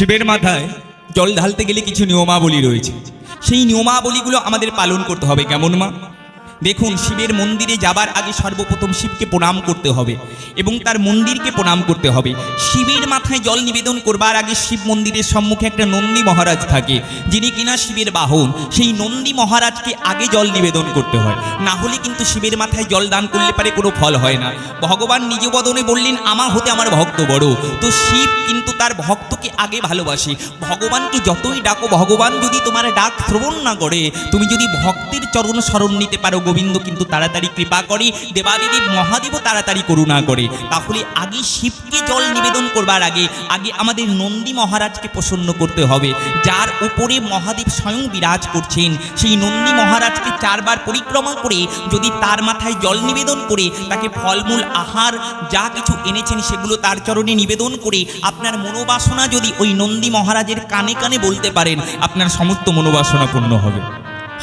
শিবের মাথায় জল ঢালতে গেলে কিছু নিয়মাবলী রয়েছে। সেই নিয়মাবলীগুলো আমাদের পালন করতে হবে, কেমন মা? দেখুন, শিবের মন্দিরে যাবার আগে সর্বপ্রথম শিবকে প্রণাম করতে হবে এবং তার মন্দিরকে প্রণাম করতে হবে। শিবের মাথায় জল নিবেদন করবার আগে শিব মন্দিরের সম্মুখে একটা নন্দী মহারাজ থাকে, যিনি কিনা শিবের বাহন। সেই নন্দী মহারাজকে আগে জল নিবেদন করতে হয়। না হলে কিন্তু শিবের মাথায় জল দান করলে পারে কোনো ফল হয় না। ভগবান নিজ বদনে বললেন, আমা হতে আমার ভক্ত বড়। তো শিব কিন্তু তার ভক্তকে আগে ভালোবাসে। ভগবানকে যতই ডাকো, ভগবান যদি তোমার ডাক শ্রবণ না করে, তুমি যদি ভক্তের চরণ স্মরণ নিতে পারো গোবিন্দ কিন্তু তাড়াতাড়ি কৃপা করে দেবাদিদেব মহাদেবও তাড়াতাড়ি করুণা করে। তাহলে আগে শিবকে জল নিবেদন করবার আগে আগে আমাদের নন্দী মহারাজকে প্রসন্ন করতে হবে। যার উপরে মহাদেব স্বয়ং বিরাজ করছেন, সেই নন্দী মহারাজকে চারবার পরিক্রমা করে, যদি তার মাথায় জল নিবেদন করে, তাকে ফলমূল, আহার, যা কিছু এনেছেন সেগুলো তার চরণে নিবেদন করে, আপনার মনোবাসনা যদি ওই নন্দী মহারাজের কানে কানে বলতে পারেন, আপনার সমস্ত মনোবাসনা পূর্ণ হবে।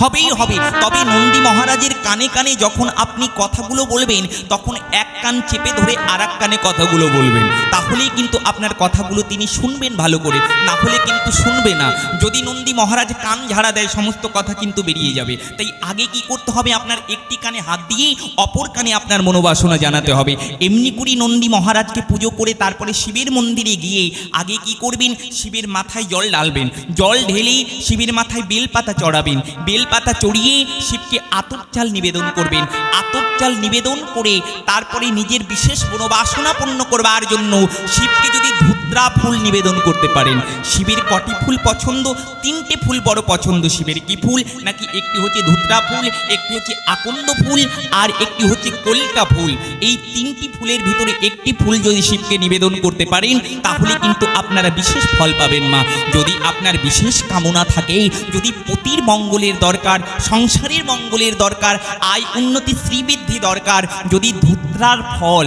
হবেই হবে। তবে নন্দী মহারাজের কানে কানে যখন আপনি কথাগুলো বলবেন, তখন এক কান চেপে ধরে আর কানে কথাগুলো বলবেন। তাহলেই কিন্তু আপনার কথাগুলো তিনি শুনবেন ভালো করে। না হলে কিন্তু শুনবে না। যদি নন্দী মহারাজ কান ঝাড়া দেয়, সমস্ত কথা কিন্তু বেরিয়ে যাবে। তাই আগে কি করতে হবে? আপনার একটি কানে হাত দিয়েই অপর কানে আপনার মনোবাসনা জানাতে হবে। এমনি করি নন্দী মহারাজকে পুজো করে তারপরে শিবের মন্দিরে গিয়ে আগে কি করবেন? শিবের মাথায় জল ঢালবেন। জল ঢেলেই শিবের মাথায় বেলপাতা চড়াবেন। বেলপাতা চড়িয়ে শিবকে আতর চাল নিবেদন করবেন। আতপ চাল নিবেদন করে তারপরে নিজের বিশেষ মনোবাসনা পূর্ণ করবার জন্য শিবকে যদি ধুত্রা ফুল নিবেদন করতে পারেন। শিবের কটি ফুল পছন্দ? তিনটে ফুল বড় পছন্দ শিবের। কি ফুল? নাকি একটি হচ্ছে ধুত্রা ফুল একটি হচ্ছে আকন্দ ফুল আর একটি হচ্ছে কলিকা ফুল এই তিনটি ফুলের ভিতরে একটি ফুল যদি শিবকে নিবেদন করতে পারেন, তাহলে কিন্তু আপনারা বিশেষ ফল পাবেন মা। যদি আপনার বিশেষ কামনা থাকে, যদি পতির মঙ্গলের দরকার, সংসারের মঙ্গলের দরকার, আয় উন্নতি শ্রীবৃদ্ধি দরকার, যদি ধুত্রার ফল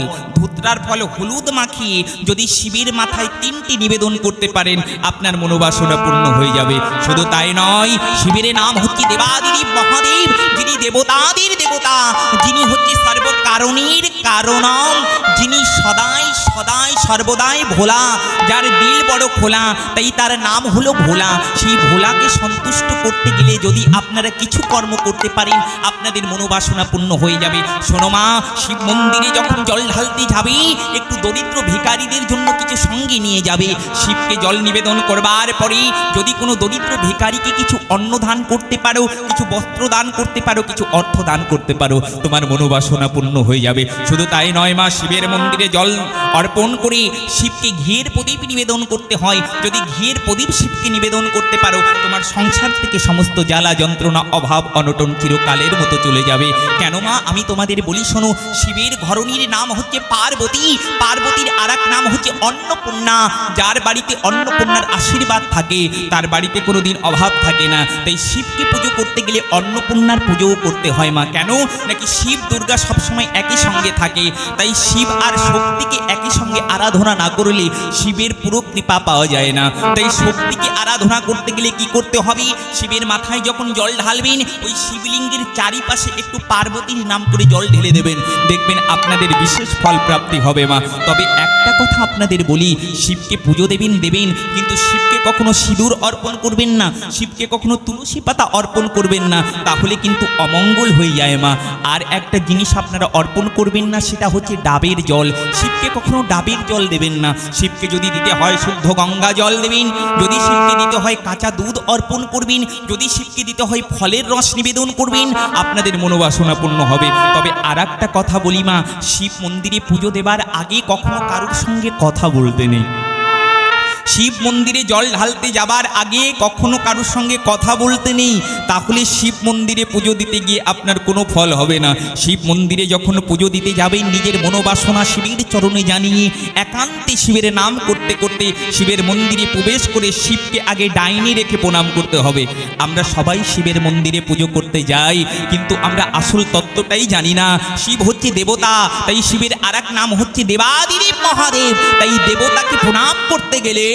ধুত্রার ফল হলুদ মাখিয়ে যদি শিবের মাথায় তিনটি নিবেদন করতে পারেন, আপনার মনোবাসনা পূর্ণ হয়ে যাবে। শুধু তাই নয় শিবের নাম হচ্ছে দেবাদিদেব মহাদেব, যিনি দেবতাদের দেবতা, যিনি হচ্ছে সর্বকারণের কারণম, যিনি সদাই সদাই সর্বদাই ভোলা, যার দিল বড় খোলা, তাই তার নাম হলো ভোলা। সেই ভোলাকে সন্তুষ্ট করতে গেলে যদি আপনারা কিছু কর্ম করতে পারেন, আপনাদের মনোবাসনা পূর্ণ হয়ে যাবে। শোনো মা, শিব মন্দিরে যখন জল ঢালতে যাবে একটু দরিদ্র ভিখারিদের জন্য কিছু সঙ্গে নিয়ে যাবে। শিবকে জল নিবেদন করবার পরে যদি কোনো দরিদ্র ভিখারিকে কিছু অন্ন দান করতে পারো, কিছু বস্ত্র দান করতে পারো, কিছু অর্থ দান করতে পারো, তোমার মনোবাসনা পূর্ণ হয়ে যাবে। শুধু তাই নয় মা, শিবের মন্দিরে জল অর্পণ করে শিবকে ঘিয়ের প্রদীপ নিবেদন করতে হয়। যদি ঘিয়ের প্রদীপ শিবকে নিবেদন করতে পারো, তোমার সংসার থেকে সমস্ত জ্বালা যন্ত্রণা, অভাব, অনটন চিরকালের মতো চলে যাবে। কেন মা, আমি তোমাদের বলি শোনো, শিবের ঘরণীর নাম হচ্ছে পার্বতী, পার্বতীর আর নাম হচ্ছে অন্নপূর্ণা। যার বাড়িতে অন্নপূর্ণার আশীর্বাদ থাকে, তার বাড়িতে কোনোদিন অভাব থাকে না। তাই শিবকে পুজো করতে গেলে অন্নপূর্ণার পুজোও করতে হয় মা। কেন? নাকি শিব, দুর্গা সবসময় একই সঙ্গে থাকে। তাই শিব আর শক্তিকে একই সঙ্গে আরাধনা না করলে শিবের পুরো কৃপা পাওয়া যায় না। তাই শক্তিকে আরাধনা করতে গেলে কি করতে হবে? শিবের মাথায় যখন জল ঢালবেন, ওই শিবলিঙ্গের চারিপাশে একটু পার্বতীর নাম করে জল ঢেলে দেবেন। দেখবেন আপনাদের বিশেষ ফল প্রাপ্তি হবে মা। তবে একটা কথা আপনাদের বলি, শিবকে পুজো দেবেন দেবেন, কিন্তু শিবকে কখনো সিঁদুর অর্পণ করবেন না, শিবকে কখনো তুলসী পাতা অর্পণ করবেন না, তাহলে কিন্তু অমঙ্গল হয়ে যায় মা। আর একটা জিনিস আপনারা অর্পণ করবেন না, সেটা হচ্ছে ডাবের জল। শিবকে কখনো ডাবের জল দেবেন না। শিবকে যদি দিতে হয় শুদ্ধ গঙ্গা জল দেবেন, যদি শিবকে দিতে হয় কাঁচা দুধ অর্পণ করবেন, যদি শিবকে দিতে হয় ফলের রস নিবেদন করবেন, আপনাদের মনোবাসনা পূর্ণ হবে। তবে আর একটা কথা বলি মা, শিব মন্দিরে পুজো দেবার আগে কখনো কারোর সঙ্গে কথা বলতে নেই। শিব মন্দিরে জল ঢালতে যাবার আগে কখনো কারোর সঙ্গে কথা বলতে নেই, তাহলে শিব মন্দিরে পুজো দিতে গিয়ে আপনার কোনো ফল হবে না। শিব মন্দিরে যখন পুজো দিতে যাবেন, নিজের মনোবাসনা শিবের চরণে জানিয়ে একান্তে শিবের নাম করতে করতে শিবের মন্দিরে প্রবেশ করে শিবকে আগে ডাইনি রেখে প্রণাম করতে হবে। আমরা সবাই শিবের মন্দিরে পুজো করতে যাই, কিন্তু আমরা আসল তত্ত্বটাই জানি না। শিব হচ্ছে দেবতা, তাই শিবের আর নাম হচ্ছে দেবাদিদেব মহাদেব। তাই দেবতাকে প্রণাম করতে গেলে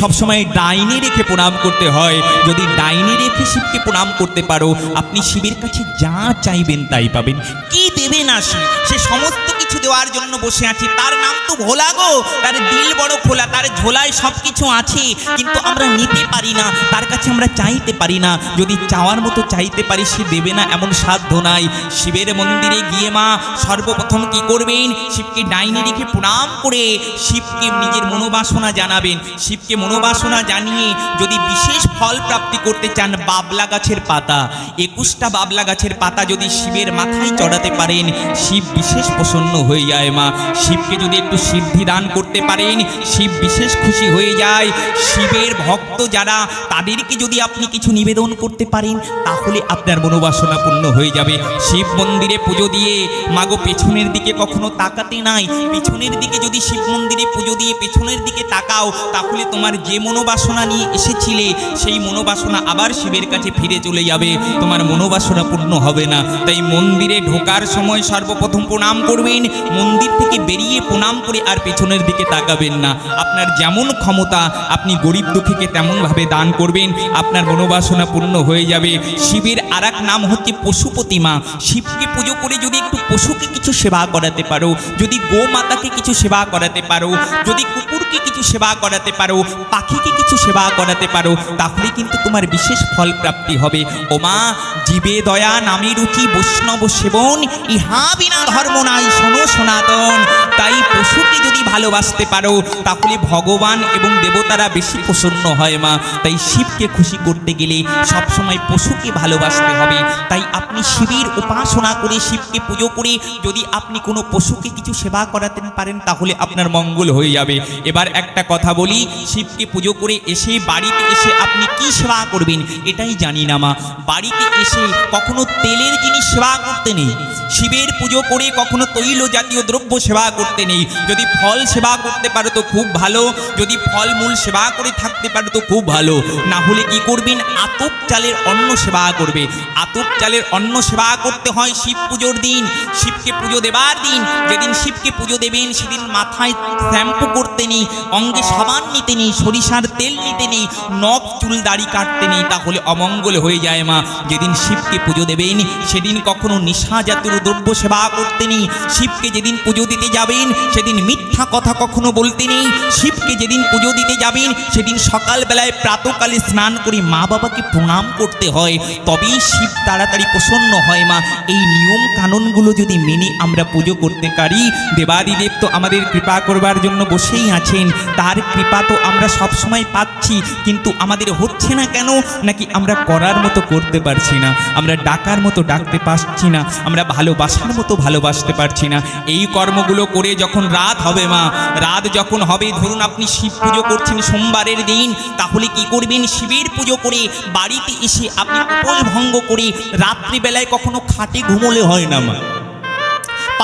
সবসময় ডাইনে রেখে প্রণাম করতে হয়। যদি ডাইনে রেখে শিবকে প্রণাম করতে পারো, আপনি শিবের কাছে যা চাইবেন তাই পাবেন। কি দেবে না সে সমস্ত কিছু দেওয়ার জন্য বসে আছে। তার নাম তো ভোলা গো। তার দিল বড় খোলা, তার ঝোলায় সব কিছু আছে। কিন্তু আমরা নিতে পারি না। তার কাছে আমরা চাইতে পারি না। যদি চাওয়ার মতো চাইতে পারি, সে দেবে না এমন সাধ্য নাই। শিবের মন্দিরে গিয়ে মা সর্বপ্রথম কি করবেন? শিবকে ডাইনে রেখে প্রণাম করে শিবকে নিজের মনোবাসনা জানাবেন। শিবকে মনোবাসনা জানিয়ে যদি বিশেষ ফল প্রাপ্তি করতে চান বাবলা গাছের পাতা, একুশটা বাবলা গাছের পাতা যদি শিবের মাথায় চড়াতে পারেন, শিব বিশেষ প্রসন্ন হয়ে যায় মা। শিবকে যদি একটু সিদ্ধি দান করতে পারেন, শিব বিশেষ খুশি হয়ে যায়। শিবের ভক্ত যারা, তাদেরকে যদি আপনি কিছু নিবেদন করতে পারেন, তাহলে আপনার মনোবাসনা পূর্ণ হয়ে যাবে। শিব মন্দিরে পুজো দিয়ে, মাগো পেছনের দিকে কখনো তাকাতে নাই। পেছনের দিকে যদি শিব মন্দিরে পুজো দিয়ে পেছনের দিকে তাকাও, তাহলে তোমার যে মনোবাসনা নিয়ে এসেছিলে, সেই মনোবাসনা আবার শিবের কাছে ফিরে চলে যাবে। তোমার মনোবাসনা পূর্ণ হবে না। তাই মন্দিরে ঢোকার সময় সর্বপ্রথম প্রণাম করবেন, মন্দির থেকে বেরিয়ে প্রণাম করে আর পেছনের দিকে তাকাবেন না। আপনার যেমন ক্ষমতা, আপনি গরিব দুঃখীকে তেমনভাবে দান করবেন, আপনার মনোবাসনা পূর্ণ হয়ে যাবে। শিবের আর নাম হচ্ছে পশুপতি মা শিবকে পুজো করে যদি একটু পশুকে কিছু সেবা করাতে পারো, যদি গোমাতাকে কিছু সেবা করাতে পারো, যদি কুকুরকে কিছু সেবা করাতে পারো পাখিকে কিছু সেবা করাতে পারো, তাহলে কিন্তু তোমার বিশেষ ফল প্রাপ্তি হবে। ও মা জীবে দয়া নামে রুচি বৈষ্ণব সেবন, ইহা বিনা ধর্ম নাই, শোনো সনাতন। তাই পশুকে যদি ভালোবাসতে পারো, তাহলে ভগবান এবং দেবতারা বেশি প্রসন্ন হয় মা। তাই শিবকে খুশি করতে গেলে সবসময় পশুকে ভালোবাসতে হবে। তাই আপনি শিবের উপাসনা করে শিবকে পুজো করে যদি আপনি কোনো পশুকে কিছু সেবা করাতে পারেন, তাহলে আপনার মঙ্গল হয়ে যাবে। এবার একটা কথা বলি শিবকে পুজো করে এসে বাড়িতে এসে আপনি কি সেবা করবেন এটাই জানি না মা। বাড়িতে এসে কখনো তেলের জিনিস সেবা করতে নেই। শিবের পুজো করে কখনো তৈল জাতীয় দ্রব্য সেবা করতে নেই। যদি ফল সেবা করতে পারো তো খুব ভালো। যদি ফল মূল সেবা করে থাকতে পারো তো খুব ভালো। না হলে কি করবেন? আতপ চালের অন্ন সেবা করবে। আতপ চালের অন্ন সেবা করতে হয় শিব পুজোর দিন। শিবকে পুজো দেবার দিন। যেদিন শিবকে পুজো দেবেন সেদিন মাথায় শ্যাম্পু করতে নেই। অঙ্গে সাবান নিতে নেই, সরিষার তেল নিতে নেই, নখ চুল দাড়ি কাটতে নেই, তাহলে অমঙ্গল হয়ে যায় মা। যেদিন শিবকে পুজো দেবেন, সেদিন কখনো নিশা জাতীয় দ্রব্য সেবা করতে নেই। শিবকে যেদিন পুজো দিতে যাবেন, সেদিন মিথ্যা কথা কখনো বলতে নেই। শিবকে যেদিন পুজো দিতে যাবেন, সেদিন সকালবেলায় প্রাতকালে স্নান করে মা বাবাকে প্রণাম করতে হয়। তবেই শিব তাড়াতাড়ি প্রসন্ন হয় মা। এই নিয়ম কানুনগুলো যদি মেনে আমরা পুজো করতে পারি, দেবাদিদেব তো আমাদের কৃপা করবার জন্য বসেই আছেন। তার কৃপা তো আমরা সবসময় পাচ্ছি, কিন্তু আমাদের হচ্ছে না কেন? নাকি আমরা করার মতো করতে পারছি না, আমরা ডাকার মতো ডাকতে পারছি না, আমরা ভালোবাসার মতো ভালোবাসতে পারছি না। এই কর্মগুলো করে যখন রাত হবে মা, রাত যখন হবে, ধরুন আপনি শিব পুজো করছেন সোমবারের দিন, তাহলে কি করবেন? শিবের পুজো করে বাড়িতে এসে আপনি উপোস ভঙ্গ করে রাত্রিবেলায় কখনো খাটে ঘুমোলে হয় না মা।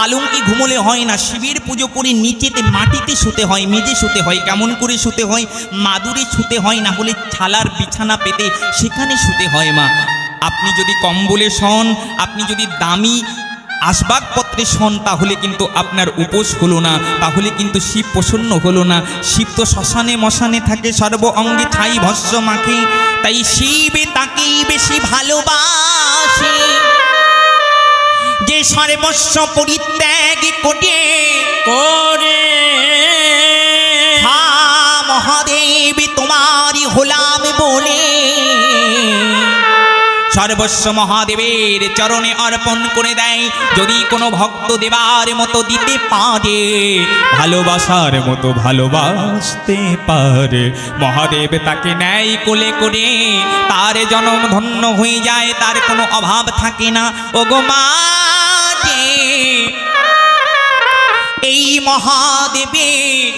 পালঙ্কে ঘুমোলে হয় না, শিবের পুজো করে নিচেতে মাটিতে শুতে হয়, মেঝে শুতে হয়, কেমন করে শুতে হয়, মাদুরে শুতে হয়, না হলে ছালার বিছানা পেতে সেখানে শুতে হয় মা। আপনি যদি কম্বলে শন, আপনি যদি দামি আসবাবপত্রে শোন, তাহলে কিন্তু আপনার উপোস হলো না, তাহলে কিন্তু শিব প্রসন্ন হলো না। শিব তো শ্মশানে মশানে থাকে, সর্ব অঙ্গে ছাই ভস্য মাখে, তাই শিবে তাকেই বেশি ভালোবাসে। যে সর্বস্ব পরিত্যাগ করে করে। হা মহাদেব তোমারই হলাম বলে। সর্বস্ব মহাদেবের চরণে অর্পণ করে দেয় যদি কোনো ভক্ত দেবার মতো দিতে পারে ভালোবাসার মতো ভালোবাসতে পারে। মহাদেব তাকে নেয় কোলে করে তার জনম ধন্য হয়ে যায় তার কোনো অভাব থাকে না। ও গো মা এই মহাদেবের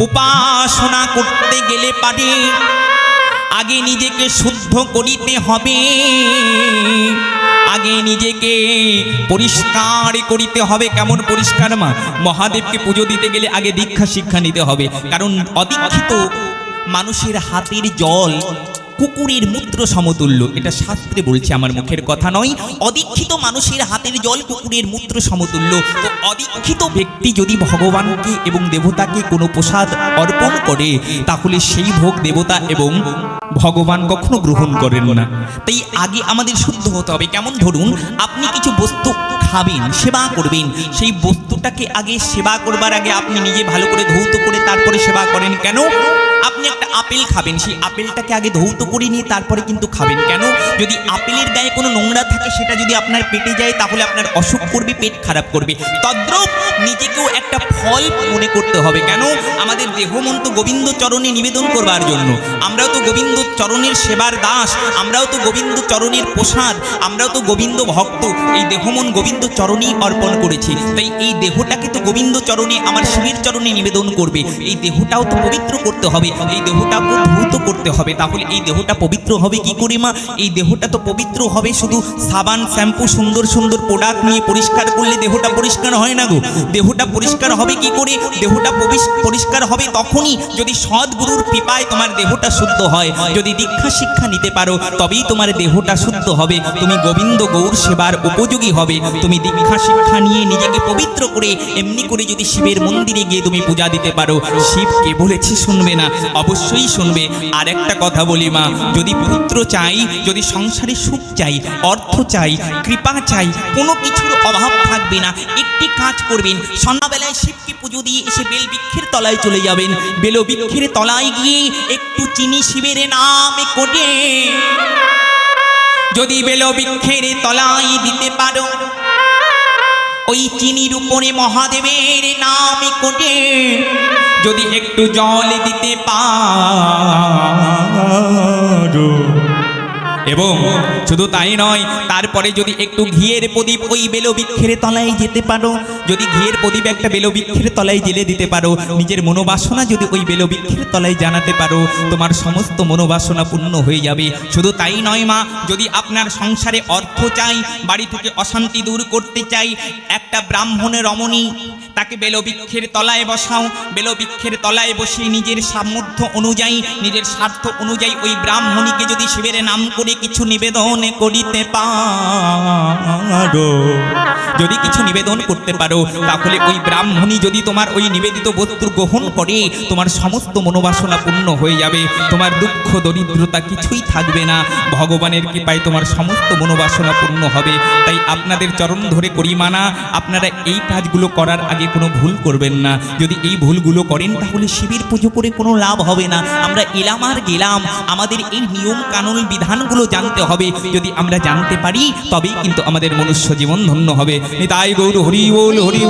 উপাসনা করতে গেলে পারে, আগে নিজেকে শুদ্ধ করিতে হবে, আগে নিজেকে পরিষ্কার করিতে হবে। কেমন পরিষ্কার মা? মহাদেবকে পুজো দিতে গেলে আগে দীক্ষা শিক্ষা নিতে হবে। কারণ অদীক্ষিত মানুষের হাতের জল কুকুরের মূত্র সমতুল্য। এটা শাস্ত্রে বলছে, আমার মুখের কথা নয়। অদীক্ষিত মানুষের হাতের জল কুকুরের মূত্র সমতুল্য। তো অদীক্ষিত ব্যক্তি যদি ভগবানকে এবং দেবতাকে কোনো প্রসাদ অর্পণ করে, তাহলে সেই ভোগ দেবতা এবং ভগবান কখনো গ্রহণ করেন না। তাই আগে আমাদের শুদ্ধ হতে হবে। কেমন ধরুন, আপনি কিছু বস্তু খাবেন, সেবা করবেন। সেই বস্তুটাকে আগে সেবা করবার আগে আপনি নিজে ভালো করে ধৌত করে তারপরে সেবা করেন কেন? আপনি একটা আপেল খাবেন, সেই আপেলটাকে আগে ধৌত করে নিয়ে তারপরে কিন্তু খাবেন। কেন? যদি আপেলের গায়ে কোনো নোংরা থাকে, সেটা যদি আপনার পেটে যায়, তাহলে আপনার অসুখ করবে, পেট খারাপ করবে। তদ্রূপ নিজেকেও একটা ফল মনে করতে হবে। কেন? আমাদের দেহমন তো গোবিন্দ চরণে নিবেদন করবার জন্য। আমরাও তো গোবিন্দ চরণের সেবার দাস, আমরাও তো গোবিন্দ চরণের প্রসাদ, আমরাও তো গোবিন্দ ভক্ত। এই দেহমন গোবিন্দ চরণেই অর্পণ করেছি। তাই এই দেহটাকে তো গোবিন্দ চরণে আমার শিবের চরণে নিবেদন করবে। এই দেহটাও তো পবিত্র করতে হবে, এই দেহটাকে ধৌত করতে হবে। তাহলে এই দেহটা পবিত্র হবে কি করে মা? এই দেহটা তো পবিত্র হবে শুধু সাবান, শ্যাম্পু, সুন্দর সুন্দর প্রোডাক্ট নিয়ে পরিষ্কার করলে দেহটা পরিষ্কার হয় না গো। দেহটা পরিষ্কার হবে কি করে? দেহটা পরিষ্কার হবে তখনই যদি সদ্গুরুর কৃপায় তোমার দেহটা শুদ্ধ হয়। যদি দীক্ষা শিক্ষা নিতে পারো, তবেই তোমার দেহটা শুদ্ধ হবে। তুমি গোবিন্দ গৌর সেবার উপযোগী হবে। তুমি দীক্ষা শিক্ষা নিয়ে নিজেকে পবিত্র করে এমনি করে যদি শিবের মন্দিরে গিয়ে তুমি পূজা দিতে পারো। শিব কে বলেছে শুনবে না, অবশ্যই শুনবে। আর একটা কথা বলি মা যদি পুত্র চাই, যদি সংসারে সুখ চাই, অর্থ চাই, কৃপা চাই, কোনো কিছুর অভাব থাকবে না। একটি কাজ করবেন, সন্ধ্যাবেলায় শিবকে পুজো দিয়ে এসে বেল বৃক্ষের তলায় চলে যাবেন। বেল বৃক্ষের তলায় গিয়ে একটু চিনি শিবের নামে কোটে। যদি বেল বৃক্ষের তলায় দিতে পারো, ওই চিনির উপরে মহাদেবের নাম কোটে যদি একটু জল দিতে পারো। এবং শুধু তাই নয়, তারপরে যদি একটু ঘিয়ের প্রদীপ ওই বেলো বৃক্ষের তলায় যেতে পারো, যদি ঘিয়ের প্রদীপ একটা বেলো বৃক্ষের তলায় জেলে দিতে পারো, নিজের মনোবাসনা যদি ওই বেলো বৃক্ষের তলায় জানাতে পারো, তোমার সমস্ত মনোবাসনা পূর্ণ হয়ে যাবে। শুধু তাই নয় মা, যদি আপনার সংসারে অর্থ চাই, বাড়ি থেকে অশান্তি দূর করতে চাই, একটা ব্রাহ্মণের রমণী তাকে বেলবৃক্ষের তলায় বসাও বেলবৃক্ষের তলায় বসে নিজের সামর্থ্য অনুযায়ী, নিজের স্বার্থ অনুযায়ী ওই ব্রাহ্মণীকে যদি শিবের নাম করে কিছু নিবেদন করিতে পারো। যদি কিছু নিবেদন করতে পারো, তাহলে ওই ব্রাহ্মণী যদি তোমার ওই নিবেদিত বস্তু গ্রহণ করে, তোমার সমস্ত মনোবাসনা পূর্ণ হয়ে যাবে, তোমার দুঃখ, দরিদ্রতা কিছুই থাকবে না। ভগবানের কৃপায় তোমার সমস্ত মনোবাসনা পূর্ণ হবে। তাই আপনাদের চরণ ধরে করি মানা আপনারা এই কাজগুলো করার আগে কোনো ভুল করবেন না। যদি এই ভুলগুলো করেন, তাহলে শিবের পুজো করে কোনো লাভ হবে না। আমরা এলাম আর গেলাম। আমাদের এই নিয়ম কানুন বিধানগুলো জানতে হবে। যদি আমরা জানতে পারি, তবেই কিন্তু আমাদের মনুষ্য জীবন ধন্য হবে। তাই গৌর হরি বল, হরি।